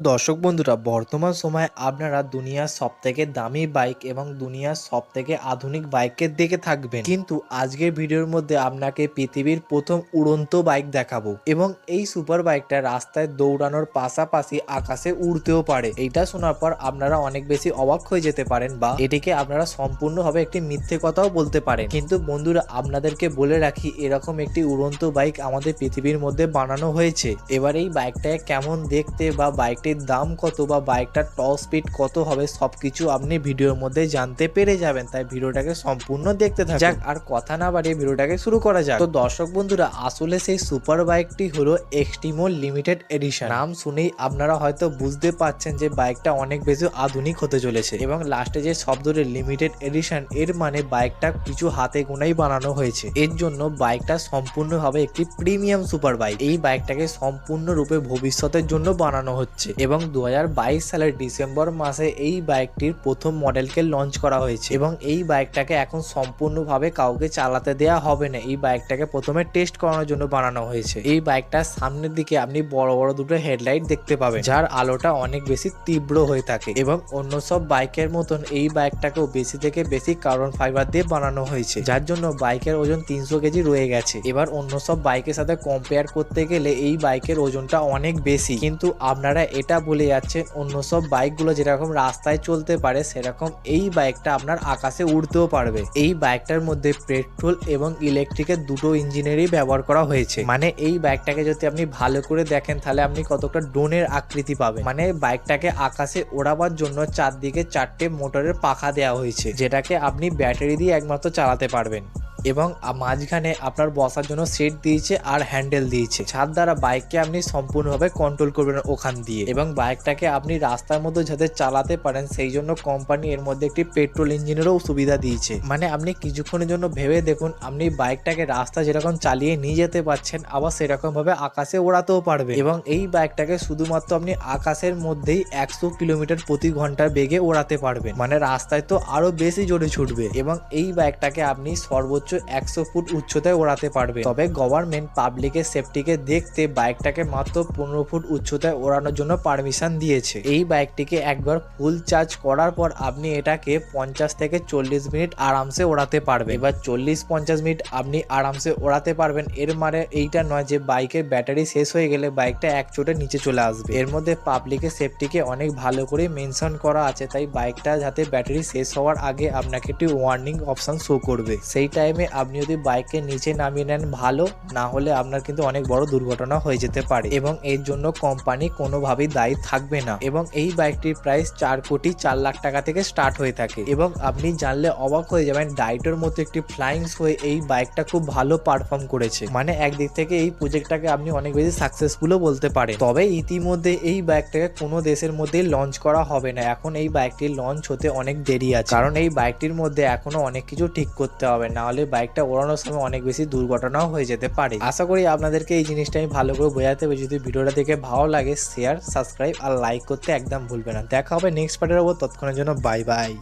দর্শক বন্ধুরা, বর্তমান সময়ে আপনারা দুনিয়ার সব থেকে দামি বাইক এবং দুনিয়ার সব থেকে আধুনিক বাইকের দিকে থাকবেন। কিন্তু আজকের ভিডিওর মধ্যে আপনাকে পৃথিবীর প্রথম উড়ন্ত বাইক দেখাবো এবং এই সুপার বাইকটা রাস্তায় দৌড়ানোর পাশাপাশি আকাশে উড়তেও পারে। এইটা শোনার পর আপনারা অনেক বেশি অবাক হয়ে যেতে পারেন বা এটিকে আপনারা সম্পূর্ণভাবে একটি মিথ্যে কথাও বলতে পারেন। কিন্তু বন্ধুরা, আপনাদেরকে বলে রাখি, এরকম একটি উড়ন্ত বাইক আমাদের পৃথিবীর মধ্যে বানানো হয়েছে। এবার এই বাইকটাকে কেমন দেখতে বা বাইকটির দাম কত বা বাইকটার টপ স্পিড কত হবে সবকিছু আপনি ভিডিওর মধ্যে জানতে পেরে যাবেন। তাই ভিডিওটাকে সম্পূর্ণ দেখতে থাকুন। যাক আর কথা না বাড়িয়ে ভিডিওটাকে শুরু করা যাক। তো দর্শক বন্ধুরা আসলে সেই সুপার বাইকটি হলো এক্সট্রিমো লিমিটেড এডিশন নাম শুনেই আপনারা হয়তো বুঝতে পাচ্ছেন যে বাইকটা অনেক বেশি আধুনিক হতে চলেছে এবং লাস্টে যে শব্দটি লিমিটেড এডিশন এর মানে বাইকটা কিছু হাতে গোনাই বানানো হয়েছে। এর জন্য বাইকটা সম্পূর্ণভাবে একটি প্রিমিয়াম সুপার বাইক এই বাইকটাকে সম্পূর্ণরূপে ভবিষ্যতের জন্য বানানো হচ্ছে। এবং দু হাজার বাইশ সালের ডিসেম্বর মাসে এই বাইকটির প্রথম মডেলকে লঞ্চ করা হয়েছে এবং এই বাইকটাকে এখন সম্পূর্ণভাবে কাউকে চালাতে দেওয়া হবে না। এই বাইকটাকে প্রথমে টেস্ট করানোর জন্য বানানো হয়েছে। এই বাইকটার সামনের দিকে আপনি বড় বড় দুটো হেডলাইট দেখতে পাবেন, যার আলোটা অনেক বেশি তীব্র হয়ে থাকে এবং অন্য সব বাইকের মতন এই বাইকটাকেও বেশি থেকে বেশি কার্বন ফাইবার দিয়ে বানানো হয়েছে, যার জন্য বাইকের ওজন তিনশো কেজি রয়ে গেছে। এবার অন্য সব বাইকের সাথে কম্পেয়ার করতে গেলে এই বাইকের ওজনটা অনেক বেশি। কিন্তু আপনারা এটা বলে যাচ্ছেন অন্য সব বাইকগুলো যেরকম রাস্তায় চলতে পারে, সেরকম এই বাইকটা আপনার আকাশে উড়তেও পারবে। এই বাইকটার মধ্যে পেট্রোল এবং ইলেকট্রিকের দুটো ইঞ্জিনেরই ব্যবহার করা হয়েছে। মানে এই বাইকটাকে যদি আপনি ভালো করে দেখেন, তাহলে আপনি কতটা ড্রোনের আকৃতি পাবেন। মানে বাইকটাকে আকাশে ওড়াবার জন্য চারদিকে চারটে মোটরের পাখা দেওয়া হয়েছে, যেটাকে আপনি ব্যাটারি দিয়ে একমাত্র চালাতে পারবেন। এবং মাঝখানে আপনার বসার জন্য সিট দিয়েছে আর হ্যান্ডেল দিয়েছে। ছাদ দ্বারা বাইককে আপনি সম্পূর্ণভাবে কন্ট্রোল করবেন ওখান দিয়ে এবং বাইকটাকে আপনি রাস্তার মধ্যে যাতে চালাতে পারেন, সেই জন্য কোম্পানি এর মধ্যে একটি পেট্রোল ইঞ্জিনেরও সুবিধা দিয়েছে। মানে আপনি কিছুক্ষণের জন্য ভেবে দেখুন, আপনি বাইকটাকে রাস্তা যেরকম চালিয়ে নিয়ে যেতে পারছেন, আবার সেরকম ভাবে আকাশে ওড়াতেও পারবে। এবং এই বাইকটাকে শুধুমাত্র আপনি আকাশের মধ্যেই একশো কিলোমিটার প্রতি ঘণ্টার বেগে ওড়াতে পারবেন। মানে রাস্তায় তো আরও বেশি জোরে ছুটবে। এবং এই বাইকটাকে আপনি সর্বোচ্চ একশো ফুট উচ্চতায় ওড়াতে পারবে। তবে গভর্নমেন্ট পাবলিকের সেফটিকে দেখতে বাইকটাকে মাত্র পনেরো ফুট উচ্চতায় ওড়ানোর জন্য পারমিশন দিয়েছে। এই বাইকটিকে একবার ফুল চার্জ করার পর আপনি এটাকে পঞ্চাশ থেকে চল্লিশ মিনিট আরামসে ওড়াতে পারবে এবার চল্লিশ পঞ্চাশ মিনিট আপনি আরামসে ওড়াতে পারবেন। এর মানে এইটা নয় যে বাইকের ব্যাটারি শেষ হয়ে গেলে বাইকটা এক চোটে নিচে চলে আসবে। এর মধ্যে পাবলিকের সেফটিকে অনেক ভালো করে মেনশন করা আছে, তাই বাইকটা যাতে ব্যাটারি শেষ হওয়ার আগে আপনাকে একটি ওয়ার্নিং অপশন শো করবে। সেই টাইমে আপনি যদি বাইককে নিচে নামিয়ে নেন, ভালো। না হলে আপনার কিন্তু অনেক বড় দুর্ঘটনা হয়ে যেতে পারে এবং এর জন্য কোম্পানি কোনোভাবেই দায়ী থাকবে না এবং এই বাইকটির প্রাইস চার কোটি চার লাখ টাকা থেকে স্টার্ট হয়ে থাকে এবং আপনি জানলে অবাক হয়ে যাবেন ডাইটোর মতো একটি ফ্লাইং হয়ে এই বাইকটা খুব ভালো পারফর্ম করেছে। মানে একদিক থেকে এই প্রজেক্টটাকে আপনি অনেক বেশি সাকসেসফুলও বলতে পারেন। তবে ইতিমধ্যে এই বাইকটাকে কোনো দেশের মধ্যে লঞ্চ করা হবে না। এখন এই বাইকটি লঞ্চ হতে অনেক দেরি আছে। কারণ এই বাইকটির মধ্যে এখনও অনেক কিছু ঠিক করতে হবে। না হলে বাইকটা ওড়ানোর সময় অনেক বেশি দুর্ঘটনাও হয়ে যেতে পারে। আশা করি আপনাদেরকে এই জিনিসটা আমি ভালো করে বোঝাতে হবে যদি ভিডিওটা দেখে ভালো লাগে শেয়ার সাবস্ক্রাইব আর লাইক করতে একদম ভুলবে না। দেখা হবে নেক্সট পার্টের ওপর। তৎক্ষণের জন্য বাই বাই